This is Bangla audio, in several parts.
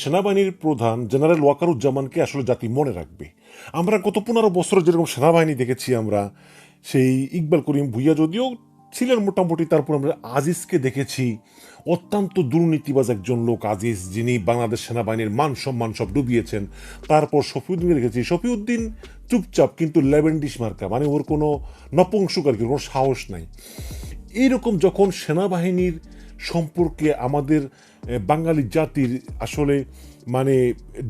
সেনাবাহিনীর প্রধান জেনারেল ওয়াকারুজ্জামানকে আসলে জাতি মনে রাখবে। আমরা গত পনেরো বছর যেরকম সেনাবাহিনী দেখেছি আমরা, সেই ইকবাল করিম ভুইয়া যদিও ছিলেন মোটামুটি, তারপর আমরা আজিজকে দেখেছি, অত্যন্ত দুর্নীতিবাজ একজন লোক আজিজ, যিনি বাংলাদেশ সেনাবাহিনীর মান সম্মান সব ডুবিয়েছেন। তারপর শফিউদ্দিনকে দেখেছি। শফিউদ্দিন চুপচাপ কিন্তু লেভেন্ডিস মার্কা মানে ওর কোনো নপুংসক আর কি কোনো সাহস নাই। এইরকম যখন সেনাবাহিনীর সম্পর্কে আমাদের বাঙালি জাতির আসলে মানে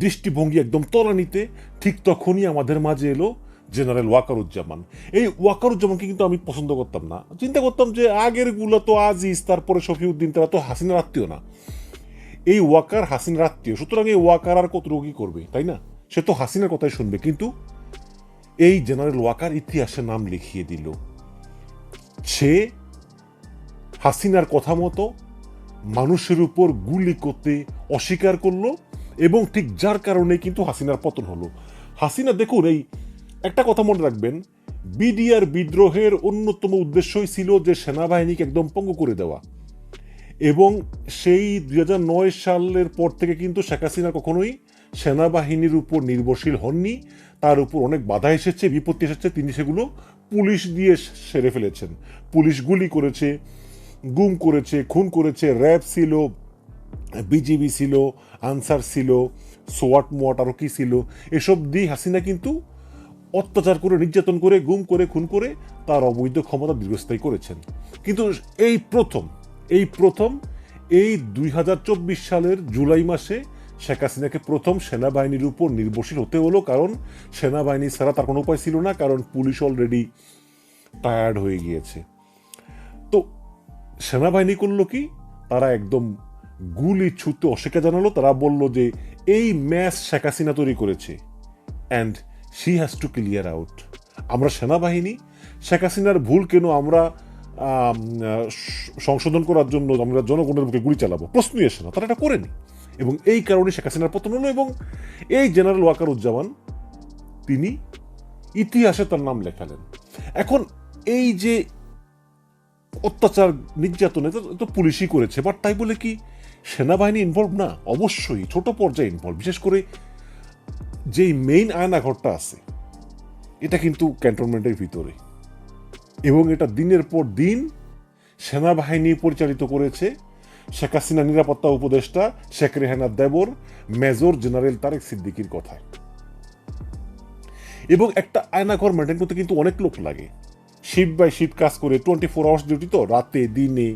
দৃষ্টিভঙ্গি একদম তলানিতে, ঠিক তখনই আমাদের মাঝে এলো জেনারেল ওয়াকারুজ্জামান। এই ওয়াকারুজ্জামানকে কিন্তু আমি পছন্দ করতাম না। চিন্তা করতাম যে আগেরগুলো তো আজিজ, তারপরে শফিউদ্দিন, তারা তো হাসিনার আত্মীয় না। এই ওয়াকার হাসিনার আত্মীয় সুতরাং এই ওয়াকার আর কত রোগী করবে, তাই না? সে তো হাসিনার কথাই শুনবে, কিন্তু এই জেনারেল ওয়াকার ইতিহাসে নাম লিখিয়ে দিল। সে হাসিনার কথা মতো মানুষের উপর গুলি করতে অস্বীকার করল এবং ঠিক যার কারণে কিন্তু হাসিনার পতন হলো। হাসিনা, দেখুন, এই একটা কথা মনে রাখবেন, বিডিআর বিদ্রোহের অন্যতম উদ্দেশ্যই ছিল যে সেনাবাহিনীকে একদম পঙ্গু করে দেওয়া। এবং সেই দুই নয় সালের পর থেকে কিন্তু শেখ হাসিনা কখনোই সেনাবাহিনীর উপর নির্ভরশীল হননি। তার উপর অনেক বাধা এসেছে, বিপত্তি এসেছে, তিনি সেগুলো পুলিশ দিয়ে সেরে ফেলেছেন। পুলিশ গুলি করেছে গুম করেছে, খুন করেছে, র্যাব ছিল, বিজিবি ছিল, আনসার ছিল সোয়াট মোয়াট আরও কি ছিল, এসব দিয়ে হাসিনা কিন্তু অত্যাচার করে, নির্যাতন করে, গুম করে, খুন করে তার অবৈধ ক্ষমতা দীর্ঘস্থায়ী করেছেন। কিন্তু এই প্রথম এই প্রথম, এই দুই হাজার চব্বিশ সালের জুলাই মাসে শেখ হাসিনাকে প্রথম সেনাবাহিনীর উপর নির্ভরশীল হতে হলো কারণ সেনাবাহিনী ছাড়া তার কোনো উপায় ছিল না, কারণ পুলিশ অলরেডি টায়ার্ড হয়ে গিয়েছে। সেনাবাহিনী করল কি? তারা একদম গুলি ছুতে অস্বীকার জানালো। তারা বলল যে, এই ম্যাচ শেখ হাসিনা তৈরি করেছে and she has to clear out আমরা সেনাবাহিনী, শেখ হাসিনার ভুল কেন আমরা সংশোধন করার জন্য আমরা জনগণের বুকে গুলি চালাবো? প্রশ্নই আসে না, তারা এটা করেনি। এবং এই কারণে শেখ হাসিনার পতন হলো এবং এই জেনারেল ওয়াকারুজ্জামান, তিনি ইতিহাসে তার নাম লেখালেন। এখন এই যে অত্যাচার, নির্যাতন এটা তো পুলিশই করেছে। বাট তাই বলে কি, সেনাবাহিনী ইনভলভ না? অবশ্যই ছোট পর্যায়ে ইনভলভ বিশেষ করে যেই মেইন আয়নাঘরটা আছে, এটা কিন্তু ক্যান্টনমেন্টের ভিতরে। এবং এটা দিনের পর দিন সেনাবাহিনী পরিচালিত করেছে। শেখ হাসিনা নিরাপত্তা উপদেষ্টা, শেখ রেহানা দেবর, মেজর জেনারেল তারেক সিদ্দিকির কথায়। এবং একটা আয়নাঘর মেনটেন করতে কিন্তু অনেক লোক লাগে। শিফট বাই শিফট কাজ করে টোয়েন্টি ফোর আওয়ার্স ডিউটি তো রাতে, দিনে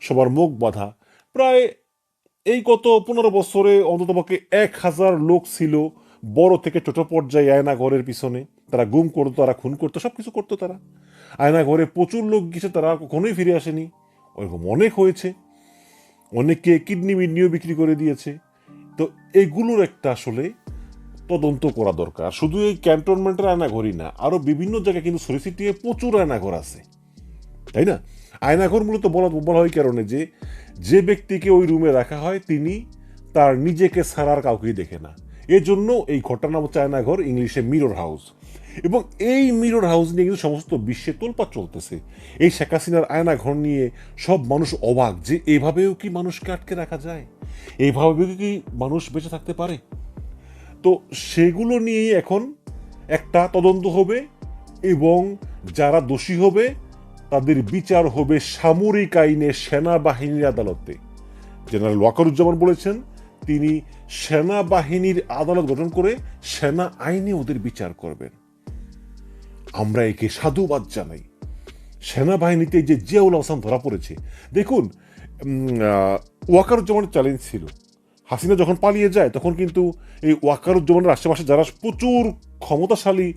সবার মুখ বাঁধা। প্রায় এই গত পনেরো বছরে অন্ততপক্ষে এক হাজার লোক ছিল বড় থেকে ছোট পর্যায়ে আয়না ঘরের পিছনে। তারা গুম করতো, তারা খুন করতো সব কিছু করতো তারা। আয়না ঘরে প্রচুর লোক গেছে, তারা কখনোই ফিরে আসেনি। ওরকম অনেক হয়েছে। অনেককে কিডনি মিডনিও বিক্রি করে দিয়েছে। তো এগুলোর একটা আসলে তদন্ত করা দরকার। শুধু এই ক্যান্টনমেন্টের আয়নাঘরই না আরও বিভিন্ন জায়গায় কিন্তু সরিসিটিয়ে প্রচুর আয়নাঘর আছে। তাই না? আয়নাঘর মূলত বলা বলা হয় কারণে যে যে ব্যক্তিকে ওই রুমে রাখা হয়, তিনি তার নিজেকে ছাড়ার কাউকেই দেখে না। এজন্য এই ঘটনা হচ্ছে আয়নাঘর, ইংলিশে মিরর হাউস। এবং এই মিরর হাউস নিয়ে কিন্তু সমস্ত বিশ্বে তোলপাড় চলতেছে। এই শেখ হাসিনার আয়নাঘর নিয়ে সব মানুষ অবাক যে, এভাবেও কি মানুষকে আটকে রাখা যায়? এইভাবেও কি মানুষ বেঁচে থাকতে পারে? তো সেগুলো নিয়েই এখন একটা তদন্ত হবে এবং যারা দোষী হবে, তাদের বিচার হবে সামরিক আইনে সেনাবাহিনীর আদালতে। জেনারেল ওয়াকারুজ্জামান বলেছেন, তিনি সেনাবাহিনীর আদালত গঠন করে সেনা আইনে ওদের বিচার করবেন। আমরা একে সাধুবাদ জানাই। সেনাবাহিনীতে যে জিয়াউল হাসান ধরা পড়েছে, দেখুন ওয়াকারুজ্জামানের চ্যালেঞ্জ ছিল। হাসিনা যখন পালিয়ে যায়, তখন কিন্তু এই ওয়াকারুজ্জামানের আশেপাশে যারা প্রচুর ক্ষমতাশালী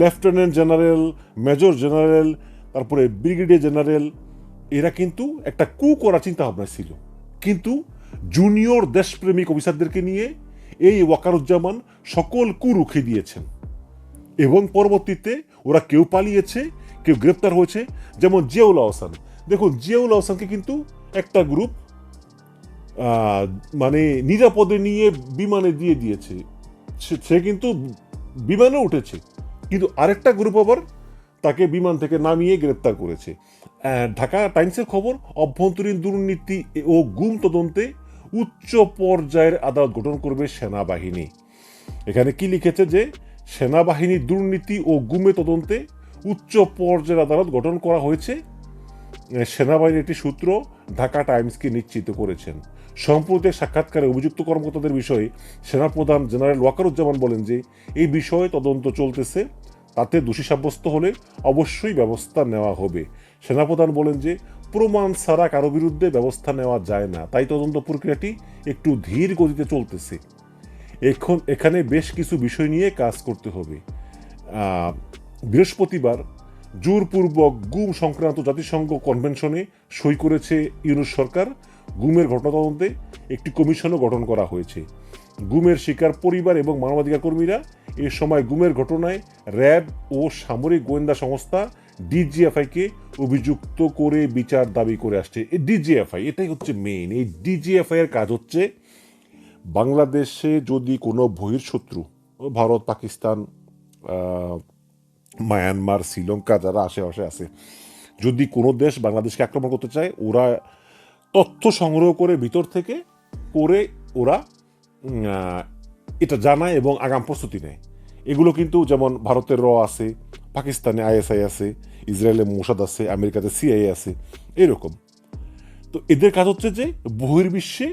লেফটেন্যান্ট জেনারেল, মেজর জেনারেল, তারপরে ব্রিগেডিয়ার জেনারেল, এরা কিন্তু একটা কু করার চিন্তা ভাবনা ছিল। কিন্তু জুনিয়র দেশপ্রেমিক অফিসারদেরকে নিয়ে এই ওয়াকারুজ্জামান সকল কু রুখে দিয়েছেন। এবং পরবর্তীতে ওরা কেউ পালিয়েছে, কেউ গ্রেপ্তার হয়েছে, যেমন জিয়াউল আহসান। দেখুন, জিয়াউল আহসানকে কিন্তু একটা গ্রুপ মানে নিরাপদে নিয়ে বিমানে দিয়ে দিয়েছে। সে- কিন্তু বিমানে উঠেছে। কিন্তু আরেকটা গ্রুপ আবার তাকে বিমান থেকে নামিয়ে গ্রেপ্তার করেছে। ঢাকা টাইমসের খবর, অভ্যন্তরীণ দুর্নীতি ও গুম তদন্তে উচ্চ পর্যায়ের আদালত গঠন করবে সেনাবাহিনী। এখানে কি লিখেছে যে, সেনাবাহিনী দুর্নীতি ও গুমে তদন্তে উচ্চ পর্যায়ের আদালত গঠন করা হয়েছে। সেনাবাহিনীর একটি সূত্র ঢাকা টাইমসকে নিশ্চিত করেছেন। সম্প্রতি সাক্ষাৎকারে অভিযুক্ত কর্মকর্তাদের বিষয়ে সেনাপ্রধান জেনারেল ওয়াকারুজ্জামান বলেন যে, এই বিষয়ে তদন্ত চলতেছে, তাতে দোষী সাব্যস্ত হলে অবশ্যই ব্যবস্থা নেওয়া হবে। সেনাপ্রধান বলেন যে, প্রমাণ ছাড়া কারও বিরুদ্ধে ব্যবস্থা নেওয়া যায় না। তাই তদন্ত প্রক্রিয়াটি একটু ধীর গতিতে চলতেছে। এখন, এখানে বেশ কিছু বিষয় নিয়ে কাজ করতে হবে। বৃহস্পতিবার জোরপূর্বক গুম সংক্রান্ত জাতিসংঘ কনভেনশনে সই করেছে ইউনুস সরকার। গুমের ঘটনা তদন্তে একটি কমিশনও গঠন করা হয়েছে। গুমের শিকার পরিবার এবং মানবাধিকার কর্মীরা এ সময় গুমের ঘটনায় র্যাব ও সামরিক গোয়েন্দা সংস্থা ডিজিএফআইকে অভিযুক্ত করে বিচার দাবি করে আসছে। এই ডিজিএফআই, এটাই হচ্ছে মেইন এই ডিজিএফআই এর কাজ হচ্ছে বাংলাদেশে যদি কোনো বহির্শত্রু ভারত, পাকিস্তান মায়ানমার, শ্রীলঙ্কা যারা আশেপাশে আছে, যদি কোনো দেশ বাংলাদেশকে আক্রমণ করতে চায়, ওরা তথ্য সংগ্রহ করে ভিতর থেকে করে ওরা এটা জানায় এবং আগাম প্রস্তুতি নেয়। এগুলো কিন্তু যেমন ভারতের র আছে, পাকিস্তানে আইএসআই আছে, ইসরায়েলে মোসাদ আছে, আমেরিকাতে সিআইএ আছে, এরকম। তো এদের কাজ হচ্ছে যে বহির্বিশ্বে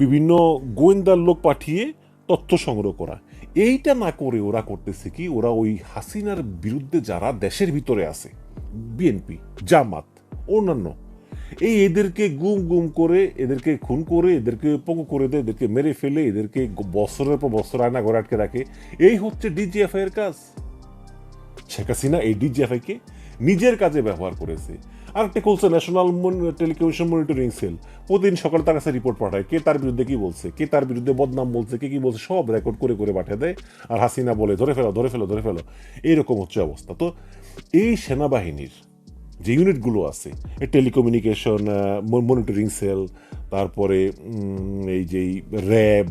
বিভিন্ন গোয়েন্দার লোক পাঠিয়ে তথ্য সংগ্রহ করা। এইটা না করে ওরা করতেছে কি, ওরা ওই হাসিনার বিরুদ্ধে যারা দেশের ভিতরে আছে, বিএনপি, জামাত, অন্যান্য এই এদেরকে গুম গুম করে, এদেরকে খুন করে, এদেরকে পঙ্গু করে দেয়, এদেরকে মেরে ফেলে, এদেরকে বছরের পর বছর আয়না ঘরে আটকে রাখে। এই হচ্ছে ডিজিএফআই এর কাজ। শেখ হাসিনা এই ডিজিএফআইকে নিজের কাজে ব্যবহার করেছে। আরেকটা খুলছে ন্যাশনাল টেলিকমিশন মনিটরিং সেল প্রতিদিন সকালে তার কাছে রিপোর্ট পাঠায়, কে তার বিরুদ্ধে কি বলছে, কে তার বিরুদ্ধে বদনাম বলছে, কে কি বলছে, সব রেকর্ড করে করে পাঠিয়ে দেয়। আর হাসিনা বলে, ধরে ফেলো ধরে ফেলো ধরে ফেলো। এইরকম হচ্ছে অবস্থা। তো এই সেনাবাহিনীর যে ইউনিটগুলো আছে টেলিকমিউনিকেশন মনিটরিং সেল তারপরে এই যে র্যাব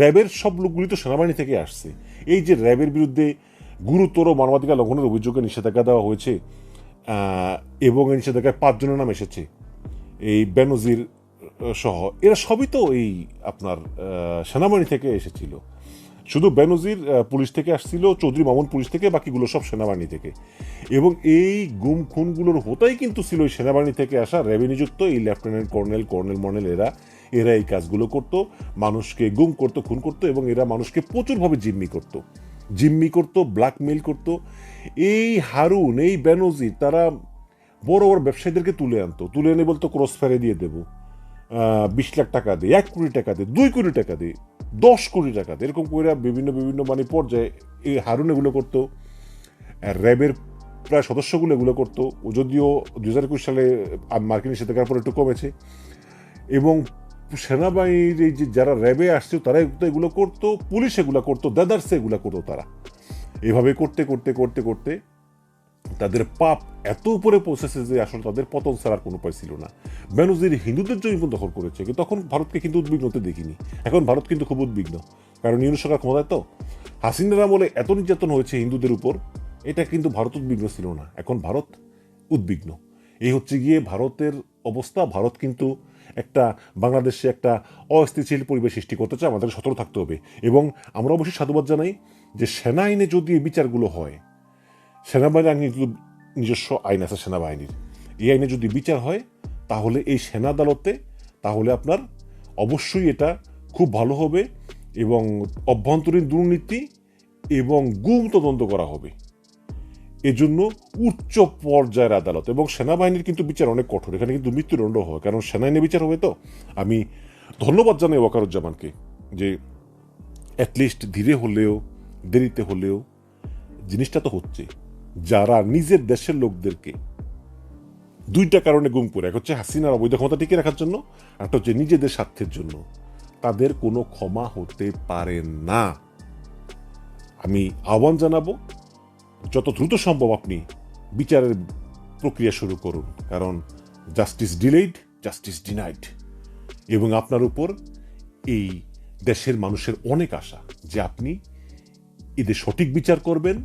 র্যাবের সব লোকগুলি তো সেনাবাহিনী থেকে আসছে। এই যে র্যাবের বিরুদ্ধে গুরুতর মানবাধিকার লঙ্ঘনের অভিযোগে নিষেধাজ্ঞা দেওয়া হয়েছে এবং এই নিষেধাজ্ঞায় পাঁচজনের নাম এসেছে, এই বেনজির সহ। এরা সবই তো এই আপনার সেনাবাহিনী থেকে এসেছিল। শুধু বেনজির পুলিশ থেকে আসছিল, চৌধুরী মামুন পুলিশ থেকে, বাকিগুলো সব সেনাবাহিনী থেকে। এবং এই গুম খুনগুলোর হোতাই কিন্তু ছিল ওই সেনাবাহিনী থেকে আসা র্যাবে নিযুক্ত এই লেফটেন্যান্ট কর্নেল কর্নেল মর্নেল, এরা এরা এই কাজগুলো করতো, মানুষকে গুম করতো, খুন করতো, এবং এরা মানুষকে প্রচুরভাবে জিম্মি করতো। জিম্মি করতো ব্ল্যাকমেইল করতো। এই হারুন, এই বেনজির তারা বড় বড় ব্যবসায়ীদেরকে তুলে আনতো। তুলে এনে বলতো ক্রস ফেরে দিয়ে দেবো। বিশ লাখ টাকা দে, এক কোটি টাকা দে, দুই কোটি টাকা দে, দশ কোটি টাকা দে, এরকম করে বিভিন্ন বিভিন্ন মানে পর্যায়ে এই হারুন এগুলো করতো র্যাবের প্রায় সদস্যগুলো এগুলো করতো যদিও দু হাজার একুশ সালে মার্কিন নিষেধাজ্ঞার পর একটু কমেছে, এবং সেনাবাহিনীর এই যে যারা র্যাবে আসছে তারা এগুলো করতো, পুলিশ এগুলো করতো দাদার্সে এগুলো করতো তারা। এভাবে করতে করতে করতে করতে তাদের পাপ এত উপরে পৌঁছেছে যে আসলে তাদের পতন ছাড়ার কোনো উপায় ছিল না। বেনজির হিন্দুদের জন্য দখল করেছে তখন ভারতকে কিন্তু উদ্বিগ্ন হতে দেখিনি। এখন ভারত কিন্তু খুব উদ্বিগ্ন। কারণ ইউনুস সরকার ক্ষমতায় তো। হাসিনার আমলে এত নির্যাতন হয়েছে হিন্দুদের উপর, এটা কিন্তু ভারত উদ্বিগ্ন ছিল না। এখন ভারত উদ্বিগ্ন। এই হচ্ছে গিয়ে ভারতের অবস্থা। ভারত কিন্তু একটা বাংলাদেশে একটা অস্থিতিশীল পরিবেশ সৃষ্টি করতে চায় আমাদের সতর্ক থাকতে হবে। এবং আমরা অবশ্যই সাধুবাদ জানাই যে সেনা আইনে যদি এই বিচারগুলো হয় সেনাবাহিনী নিজস্ব আইন আছে সেনাবাহিনীর, এই আইনে যদি বিচার হয়, তাহলে এই সেনা আদালতে, তাহলে আপনার অবশ্যই এটা খুব ভালো হবে এবং অভ্যন্তরীণ দুর্নীতি এবং গুম তদন্ত করা হবে। এজন্য উচ্চ পর্যায়ের আদালত এবং সেনাবাহিনীর কিন্তু বিচার অনেক কঠোর, এখানে কিন্তু মৃত্যুদণ্ড হয়, কারণ সেনাবাহিনী বিচার হবে তো। আমি ধন্যবাদ জানাই ওয়াকারুজ্জামানকে যে অ্যাটলিস্ট ধীরে হলেও, দেরিতে হলেও জিনিসটা তো হচ্ছে যারা নিজের দেশের লোকদেরকে দুইটা কারণে গুম করে, এক হচ্ছে হাসিনার অবৈধ ক্ষমতা টিকে রাখার জন্য একটা হচ্ছে নিজেদের স্বার্থের জন্য। তাদের কোনো ক্ষমা হতে পারে না। আমি আহ্বান জানাব, যত দ্রুত সম্ভব আপনি বিচারের প্রক্রিয়া শুরু করুন, কারণ জাস্টিস ডিলেইড জাস্টিস ডিনাইড এবং আপনার উপর এই দেশের মানুষের অনেক আশা যে আপনি এদের সঠিক বিচার করবেন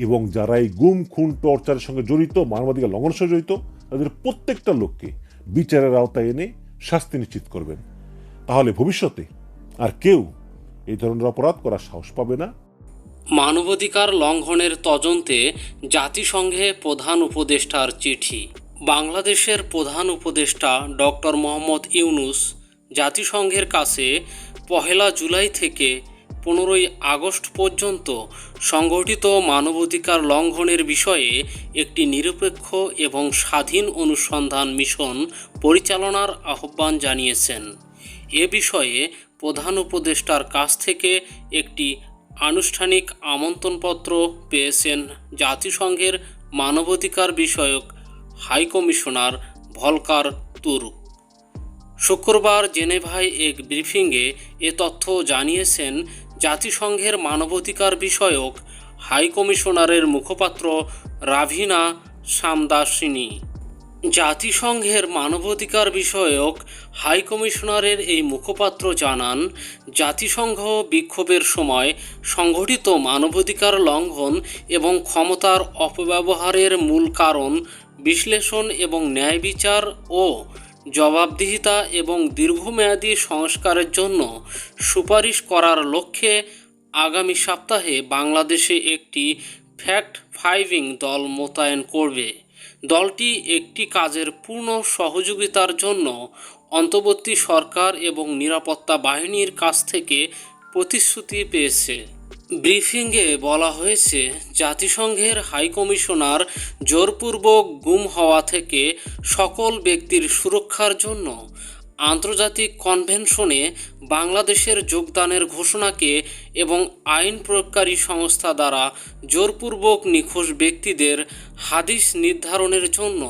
এবং যারা এই গুম, খুন, টর্চারের সঙ্গে জড়িত, মানবাধিকার লঙ্ঘনের সঙ্গে জড়িত, তাদের প্রত্যেকটা লোককে বিচারের আওতায় এনে শাস্তি নিশ্চিত করবেন। তাহলে ভবিষ্যতে আর কেউ এই ধরনের অপরাধ করার সাহস পাবে না। মানবাধিকার লঙ্ঘনের তদন্তে জাতিসংঘে প্রধান উপদেষ্টার চিঠি। বাংলাদেশের প্রধান উপদেষ্টা ডক্টর মোহাম্মদ ইউনুস জাতিসংঘের কাছে পহেলা জুলাই থেকে পনেরোই আগস্ট পর্যন্ত সংগঠিত মানবাধিকার লঙ্ঘনের বিষয়ে একটি নিরপেক্ষ এবং স্বাধীন অনুসন্ধান মিশন পরিচালনার আহ্বান জানিয়েছেন। এ বিষয়ে প্রধান উপদেষ্টার কাছ থেকে একটি আনুষ্ঠানিক আমন্ত্রণপত্র পেয়েছেন জাতিসংঘের মানবাধিকার বিষয়ক হাইকমিশনার ভলকার তুর্ক শুক্রবার জেনেভায় এক ব্রিফিংয়ে এ তথ্য জানিয়েছেন জাতিসংঘের মানবাধিকার বিষয়ক হাই কমিশনারের মুখপাত্র রাভিনা সামদাসিনী। জাতিসংঘের মানবাধিকার বিষয়ক হাই কমিশনারের এই মুখপাত্র জানান, জাতিসংঘ বিক্ষোভের সময় সংঘটিত মানবাধিকার লঙ্ঘন এবং ক্ষমতার অপব্যবহারের মূল কারণ বিশ্লেষণ এবং ন্যায় বিচার ও জবাবদিহিতা এবং দীর্ঘমেয়াদী সংস্কারের জন্য সুপারিশ করার লক্ষ্যে আগামী সপ্তাহে বাংলাদেশে একটি ফ্যাক্ট ফাইভিং দল মোতায়েন করবে। দলটি একটি কাজের পূর্ণ সহযোগিতার জন্য অন্তর্বর্তী সরকার এবং নিরাপত্তা বাহিনীর কাছ থেকে প্রতিশ্রুতি পেয়েছে। ব্রিফিংয়ে বলা হয়েছে, জাতিসংঘের হাই কমিশনার জোরপূর্বক গুম হওয়া থেকে সকল ব্যক্তির সুরক্ষার জন্য আন্তর্জাতিক কনভেনশনে বাংলাদেশের যোগদানের ঘোষণাকে এবং আইন প্রয়োগকারী সংস্থা দ্বারা জোরপূর্বক নিখোঁজ ব্যক্তিদের হাদিস নির্ধারণের জন্য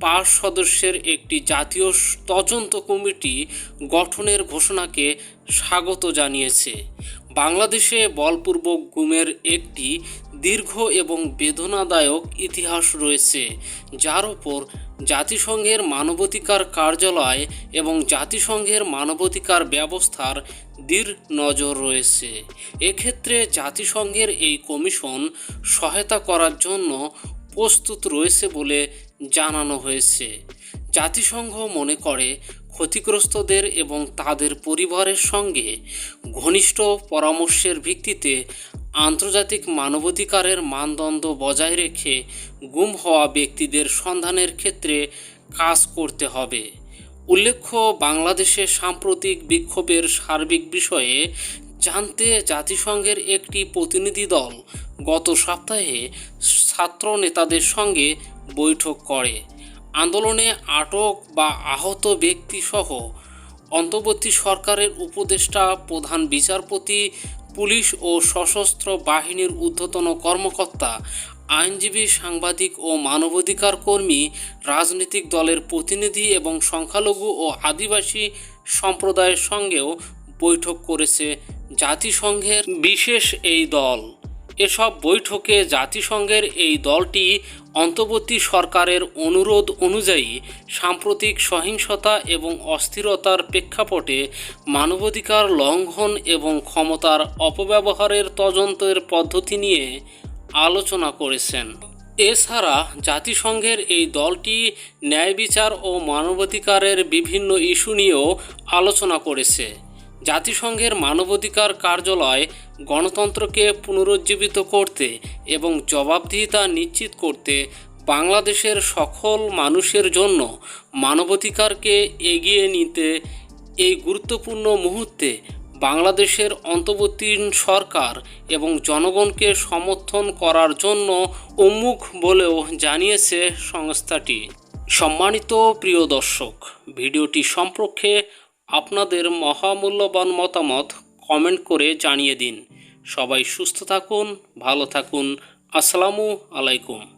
পাঁচ সদস্যের একটি জাতীয় তদন্ত কমিটি গঠনের ঘোষণাকে স্বাগত জানিয়েছে। বাংলাদেশে বলপূর্বক গুমের একটি দীর্ঘ এবং বেদনাদায়ক ইতিহাস রয়েছে, যার উপর জাতিসংঘের মানবাধিকার কার্যালয় এবং জাতিসংঘের মানবাধিকার ব্যবস্থার দৃঢ় নজর রয়েছে। এক্ষেত্রে জাতিসংঘের এই কমিশন সহায়তা করার জন্য প্রস্তুত রয়েছে বলে জানানো হয়েছে। জাতিসংঘ মনে করে ক্ষতিগ্রস্তদের এবং তাদের পরিবারের সঙ্গে ঘনিষ্ঠ পরামর্শের ভিত্তিতে আন্তর্জাতিক মানবাধিকারের মানদণ্ড বজায় রেখে গুম হওয়া ব্যক্তিদের সন্ধানের ক্ষেত্রে কাজ করতে হবে। উল্লেখ্য, বাংলাদেশে সাম্প্রতিক বিক্ষোভের সার্বিক বিষয়ে জানতে জাতিসংঘের একটি প্রতিনিধি দল গত সপ্তাহে ছাত্র নেতাদের সঙ্গে বৈঠক করে। আন্দোলনে আটক বা আহত ব্যক্তিসহ অন্তর্বর্তী সরকারের উপদেষ্টা, প্রধান বিচারপতি, পুলিশ ও সশস্ত্র বাহিনীর ঊর্ধ্বতন কর্মকর্তা, আইনজীবী, সাংবাদিক ও মানবাধিকার কর্মী, রাজনৈতিক দলের প্রতিনিধি এবং সংখ্যালঘু ও আদিবাসী সম্প্রদায়ের সঙ্গেও বৈঠক করেছে জাতিসংঘের বিশেষ এই দল। এসব বৈঠকে জাতিসংঘের এই দলটি অন্তর্বর্তী সরকারের অনুরোধ অনুযায়ী সাম্প্রতিক সহিংসতা এবং অস্থিরতার প্রেক্ষাপটে মানবাধিকার লঙ্ঘন এবং ক্ষমতার অপব্যবহারের তদন্তের পদ্ধতি নিয়ে আলোচনা করেছেন। এছাড়া জাতিসংঘের এই দলটি ন্যায় বিচার ও মানবাধিকারের বিভিন্ন ইস্যু নিয়েও আলোচনা করেছে। জাতিসংঘের মানবাধিকার কার্যালয় গণতন্ত্রকে পুনরুজ্জীবিত করতে এবং জবাবদিহিতা নিশ্চিত করতে বাংলাদেশের সকল মানুষের জন্য মানবাধিকারকে এগিয়ে নিতে এই গুরুত্বপূর্ণ মুহূর্তে বাংলাদেশের অন্তর্বর্তী সরকার এবং জনগণকে সমর্থন করার জন্য উন্মুখ বলেও জানিয়েছে সংস্থাটি। সম্মানিত প্রিয় দর্শক, ভিডিওটি সম্পর্কে আপনাদের মহামূল্যবান মতামত কমেন্ট করে জানিয়ে দিন। সবাই সুস্থ থাকুন ভালো থাকুন। আসসালামু আলাইকুম।